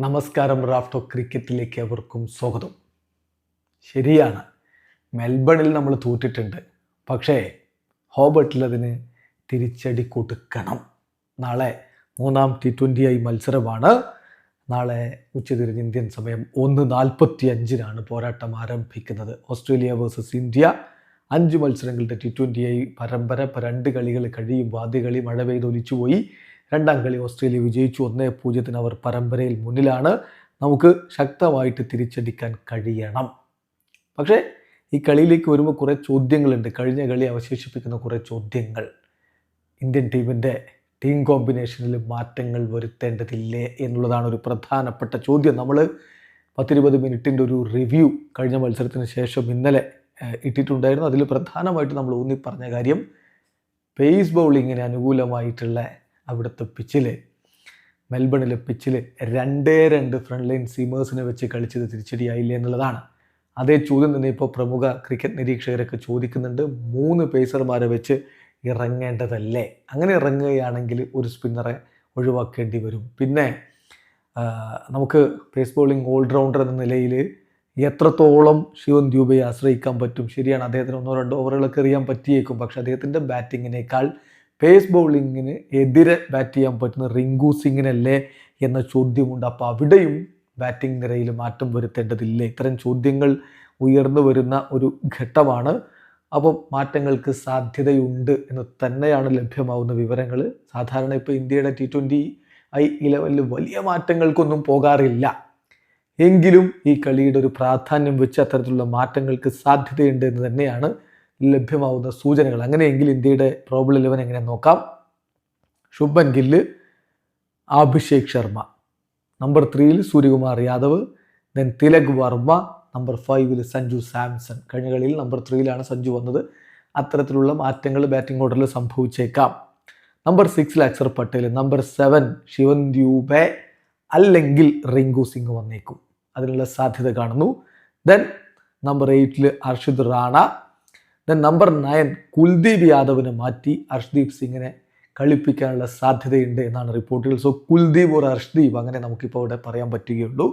നമസ്കാരം റാഫ്റ്റോ ക്രിക്കറ്റിലേക്ക് അവർക്കും സ്വാഗതം. ശരിയാണ് മെൽബണിൽ നമ്മൾ തോറ്റിട്ടുണ്ട്. പക്ഷേ ഹോബർട്ടിൽ അതിന് തിരിച്ചടി കൊടുക്കണം. നാളെ മൂന്നാം ടി ട്വന്റി ഐ മത്സരമാണ്. നാളെ ഉച്ചതിരിഞ്ഞ് ഇന്ത്യൻ സമയം ഒന്ന് നാൽപ്പത്തി അഞ്ചിനാണ് പോരാട്ടം ആരംഭിക്കുന്നത്. Australia versus India. അഞ്ച് മത്സരങ്ങളുടെ ടി ട്വന്റി ഐ പരമ്പര രണ്ട് കളികൾ കഴിയും. ആദ്യ കളി മഴ പെയ്ത് ഒലിച്ചുപോയി. രണ്ടാം കളി ഓസ്ട്രേലിയ വിജയിച്ചു. ഒന്നേ പൂജ്യത്തിന് അവർ പരമ്പരയിൽ മുന്നിലാണ്. നമുക്ക് ശക്തമായിട്ട് തിരിച്ചടിക്കാൻ കഴിയണം. പക്ഷേ ഈ കളിയിലേക്ക് വരുമ്പോൾ കുറേ ചോദ്യങ്ങളുണ്ട്. കഴിഞ്ഞ കളി അവശേഷിപ്പിക്കുന്ന കുറേ ചോദ്യങ്ങൾ. ഇന്ത്യൻ ടീമിന്റെ ടീം കോമ്പിനേഷനിൽ മാറ്റങ്ങൾ വരുത്തേണ്ടതില്ലേ എന്നുള്ളതാണ് ഒരു പ്രധാനപ്പെട്ട ചോദ്യം. നമ്മൾ പത്തിരുപത് മിനിറ്റിന്റെ ഒരു റിവ്യൂ കഴിഞ്ഞ മത്സരത്തിന് ശേഷം ഇന്നലെ ഇട്ടിട്ടുണ്ടായിരുന്നു. അതിൽ പ്രധാനമായിട്ട് നമ്മൾ ഊന്നി പറഞ്ഞ കാര്യം പേസ് ബൗളിങ്ങിന് അനുകൂലമായിട്ടുള്ള അവിടുത്തെ പിച്ചിൽ മെൽബണിലെ പിച്ചിൽ രണ്ടേ രണ്ട് ഫ്രണ്ട് ലൈൻ സീമേഴ്സിനെ വെച്ച് കളിച്ചത് തിരിച്ചടിയായില്ല എന്നുള്ളതാണ്. അതേ ചോദ്യം തന്നെ ഇപ്പോൾ പ്രമുഖ ക്രിക്കറ്റ് നിരീക്ഷകരൊക്കെ ചോദിക്കുന്നുണ്ട്. മൂന്ന് പേസർമാരെ വെച്ച് ഇറങ്ങേണ്ടതല്ലേ? അങ്ങനെ ഇറങ്ങുകയാണെങ്കിൽ ഒരു സ്പിന്നറെ ഒഴിവാക്കേണ്ടി വരും. പിന്നെ നമുക്ക് പേസ് ബോളിംഗ് ഓൾറൗണ്ടർ എന്ന നിലയിൽ എത്രത്തോളം ശിവൻ ദ്യൂബയെ ആശ്രയിക്കാൻ പറ്റും? ശരിയാണ് അദ്ദേഹത്തിന് ഒന്നോ രണ്ടോ ഓവറുകളൊക്കെ എറിയാൻ പറ്റിയേക്കും. പക്ഷേ അദ്ദേഹത്തിന്റെ ബാറ്റിങ്ങിനേക്കാൾ പേസ് ബൗളിങ്ങിന് എതിരെ ബാറ്റ് ചെയ്യാൻ പറ്റുന്ന റിങ്കു സിംഗിനല്ലേ എന്ന ചോദ്യമുണ്ട്. അപ്പോൾ അവിടെയും ബാറ്റിംഗ് നിരയിൽ മാറ്റം വരുത്തേണ്ടതില്ലേ? ഇത്തരം ചോദ്യങ്ങൾ ഉയർന്നു വരുന്ന ഒരു ഘട്ടമാണ്. അപ്പോൾ മാറ്റങ്ങൾക്ക് സാധ്യതയുണ്ട് എന്ന് തന്നെയാണ് ലഭ്യമാവുന്ന വിവരങ്ങൾ സാധാരണ ഇപ്പോൾ ഇന്ത്യയുടെ ടി ട്വന്റി ഐ ഇലവനിൽ വലിയ മാറ്റങ്ങൾക്കൊന്നും പോകാറില്ല. എങ്കിലും ഈ കളിയുടെ ഒരു പ്രാധാന്യം വെച്ച് അത്തരത്തിലുള്ള മാറ്റങ്ങൾക്ക് സാധ്യതയുണ്ട് എന്ന് തന്നെയാണ് ലഭ്യമാവുന്ന സൂചനകൾ. അങ്ങനെയെങ്കിൽ ഇന്ത്യയുടെ പ്രോബിൾ ഇലവൻ എങ്ങനെ നോക്കാം? ശുഭൻ ഗില്ല് അഭിഷേക് ശർമ്മ. നമ്പർ ത്രീയിൽ സൂര്യകുമാർ യാദവ് ദെൻ തിലക് വർമ്മ. നമ്പർ ഫൈവിൽ സഞ്ജു സാംസൺ. കഴിഞ്ഞ കളിയിൽ നമ്പർ ത്രീയിലാണ് സഞ്ജു വന്നത്. അത്തരത്തിലുള്ള മാറ്റങ്ങൾ ബാറ്റിംഗ് ഓർഡറിൽ സംഭവിച്ചേക്കാം. നമ്പർ സിക്സിൽ അക്ഷർ പട്ടേൽ നമ്പർ സെവൻ ശിവൻ ദ്യൂബെ അല്ലെങ്കിൽ റിങ്കു സിംഗ് വന്നേക്കും. അതിനുള്ള സാധ്യത കാണുന്നു. Then number എയ്റ്റിൽ Harshit Rana. Then number nine Kuldeep യാദവിനെ മാറ്റി അർഷ്ദീപ് സിംഗിനെ കളിപ്പിക്കാനുള്ള സാധ്യതയുണ്ട് എന്നാണ് റിപ്പോർട്ടുകൾ സോ കുൽദീപ് ഒരു അർഷ്ദീപ് അങ്ങനെ നമുക്കിപ്പോൾ ഇവിടെ പറയാൻ പറ്റുകയുള്ളൂ.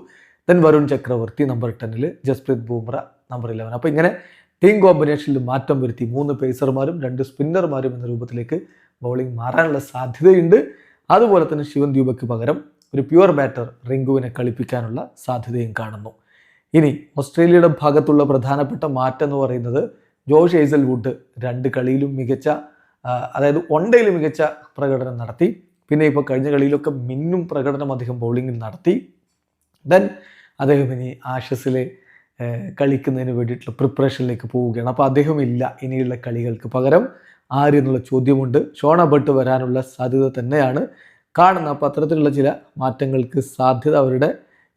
ദെൻ വരുൺ ചക്രവർത്തി നമ്പർ ടെന്നിൽ ജസ്പ്രീത് ബൂമ്ര നമ്പർ ഇലവൻ അപ്പോൾ ഇങ്ങനെ ടീം കോമ്പിനേഷനിൽ മാറ്റം വരുത്തി മൂന്ന് പേസർമാരും രണ്ട് സ്പിന്നർമാരും എന്ന രൂപത്തിലേക്ക് ബൗളിംഗ് മാറാനുള്ള സാധ്യതയുണ്ട്. അതുപോലെ തന്നെ ശിവൻ ദ്യൂബയ്ക്ക് പകരം ഒരു പ്യുവർ ബാറ്റർ റിങ്കുവിനെ കളിപ്പിക്കാനുള്ള സാധ്യതയും കാണുന്നു. ഇനി ഓസ്ട്രേലിയയുടെ ഭാഗത്തുള്ള പ്രധാനപ്പെട്ട മാറ്റം എന്ന് പറയുന്നത് ജോഷ് ഏസൽവുഡ് രണ്ട് കളിയിലും മികച്ച അതായത് വൺ ഡേയിൽ മികച്ച പ്രകടനം നടത്തി. പിന്നെ ഇപ്പോൾ കഴിഞ്ഞ കളിയിലൊക്കെ മിന്നും പ്രകടനം അദ്ദേഹം ബൗളിങ്ങിൽ നടത്തി. ദെൻ അദ്ദേഹം ഇനി ആഷസിലെ കളിക്കുന്നതിന് വേണ്ടിയിട്ടുള്ള പ്രിപ്പറേഷനിലേക്ക് പോവുകയാണ്. അപ്പോൾ അദ്ദേഹം ഇല്ല ഇനിയുള്ള കളികൾക്ക് പകരം. ആര് എന്നുള്ള ചോദ്യമുണ്ട്. ഷോണ ഭട്ട് വരാനുള്ള സാധ്യത തന്നെയാണ്. കാണുന്ന അപ്പോൾ അത്തരത്തിലുള്ള ചില മാറ്റങ്ങൾക്ക് സാധ്യത അവരുടെ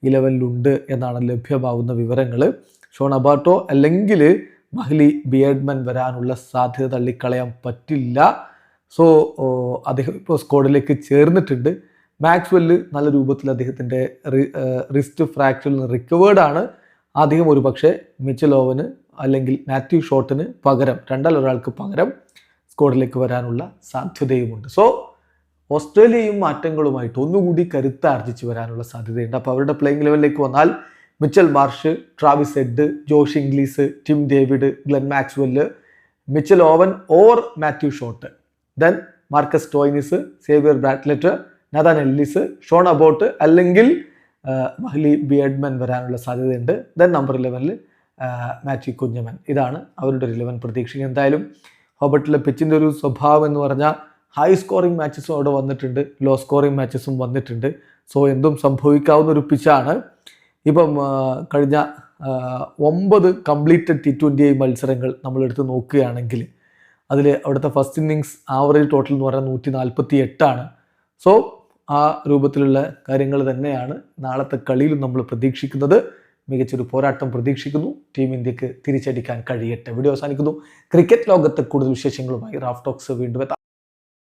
ഇലവനിലുണ്ട് എന്നാണ് ലഭ്യമാവുന്ന വിവരങ്ങൾ ഷോണ അബാട്ടോ അല്ലെങ്കിൽ മഹ്ലി ബിയഡ്മൻ വരാനുള്ള സാധ്യത തള്ളിക്കളയാൻ പറ്റില്ല. സോ അദ്ദേഹം ഇപ്പോൾ സ്ക്വാഡിലേക്ക് ചേർന്നിട്ടുണ്ട്. മാക്സ്വെല്ല് നല്ല രൂപത്തിൽ അദ്ദേഹത്തിന്റെ റിസ്റ്റ് ഫ്രാക്ചറിൽ റിക്കവേർഡ് ആണ്. അദ്ദേഹം ഒരു പക്ഷേ മിച്ചലോവന് അല്ലെങ്കിൽ മാത്യു ഷോട്ടിന് പകരം രണ്ടാൽ ഒരാൾക്ക് പകരം സ്ക്വാഡിലേക്ക് വരാനുള്ള സാധ്യതയുമുണ്ട്. സോ ഓസ്ട്രേലിയയും മാറ്റങ്ങളുമായിട്ട് ഒന്നുകൂടി കരുത്താർജിച്ച് വരാനുള്ള സാധ്യതയുണ്ട്. അപ്പോൾ അവരുടെ പ്ലേയിങ് ലെവലിലേക്ക് വന്നാൽ Mitchell Marsh Travis Head Josh Inglis Tim David Glenn Maxwell Mitchell Owen or Matthew Short. Then Marcus Stoinis Xavier Bartlett Nathan Ellis Sean Abbott അല്ലെങ്കിൽ മഹ്ലി ബിയഡ്മൻ വരാനുള്ള സാധ്യതയുണ്ട്. ദെൻ നമ്പർ ഇലവനിൽ മാത്യു കുഞ്ഞമൻ ഇതാണ് അവരുടെ ഒരു ഇലവൻ പ്രതീക്ഷിക്കുന്നത് എന്തായാലും ഹോബർട്ടിലെ പിച്ചിന്റെ ഒരു സ്വഭാവം എന്ന് പറഞ്ഞാൽ ഹൈ സ്കോറിംഗ് മാച്ചസും അവിടെ വന്നിട്ടുണ്ട് ലോ സ്കോറിംഗ് മാച്ചസും വന്നിട്ടുണ്ട്. സോ എന്തും സംഭവിക്കാവുന്ന ഒരു പിച്ചാണ് ഇപ്പം കഴിഞ്ഞ ഒമ്പത് കംപ്ലീറ്റഡ് ടി ട്വന്റി മത്സരങ്ങൾ നമ്മളെടുത്ത് നോക്കുകയാണെങ്കിൽ അതിൽ അവിടുത്തെ ഫസ്റ്റ് ഇന്നിങ്സ് ആവറേജ് ടോട്ടൽ എന്ന് പറഞ്ഞാൽ നൂറ്റി നാൽപ്പത്തി എട്ടാണ് സോ ആ രൂപത്തിലുള്ള കാര്യങ്ങൾ തന്നെയാണ് നാളത്തെ കളിയിലും നമ്മൾ പ്രതീക്ഷിക്കുന്നത്. മികച്ചൊരു പോരാട്ടം പ്രതീക്ഷിക്കുന്നു. ടീം ഇന്ത്യയ്ക്ക് തിരിച്ചടിക്കാൻ കഴിയട്ടെ. വീഡിയോ അവസാനിക്കുന്നു. ക്രിക്കറ്റ് ലോകത്തെ കൂടുതൽ വിശേഷങ്ങളുമായി റാഫ് ടോക്സ് വീണ്ടും